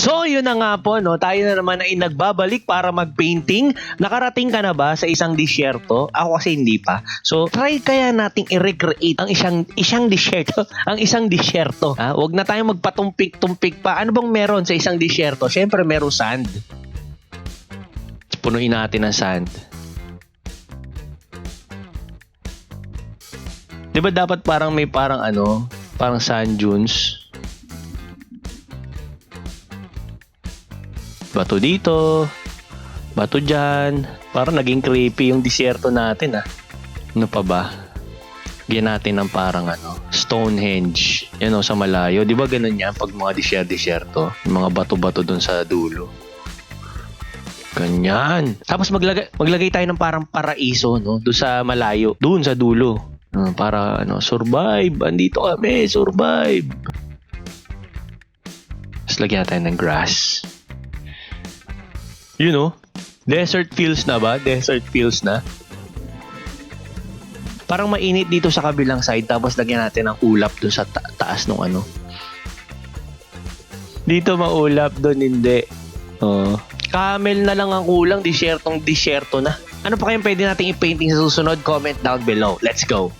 So, yun na nga po, no? Tayo na naman ay nagbabalik para mag-painting. Nakarating ka na ba sa isang disyerto? Ako kasi hindi pa. So, try kaya nating i-recreate ang isang isang disyerto. ang isang disyerto. Ha? Huwag na tayong magpatumpik-tumpik pa. Ano bang meron sa isang disyerto? Siyempre, meron sand. Punuin natin ng sand. Di dapat parang may parang ano, parang sand dunes? Bato dito, bato dyan. Parang naging creepy yung disyerto natin ah. Ano pa ba? Gyan natin ng parang ano, Stonehenge. Yan o, sa malayo. Di ba ganun yan pag mga disyerto-disyerto? Yung mga bato-bato dun sa dulo. Ganyan. Tapos maglagay, maglagay tayo ng parang paraiso, no? Doon sa malayo. Doon sa dulo. Ah, para, ano, survive. Andito kami, survive. Tapos lagyan tayo ng grass. You know, desert feels na ba? Desert feels na. Parang mainit dito sa kabilang side tapos lagyan natin ng ulap doon sa ta- taas ng ano. Dito maulap, doon hindi. Oh. Camel na lang ang kulang, disyertong disyerto na. Ano pa kayang pwede nating i-painting sa susunod? Comment down below. Let's go!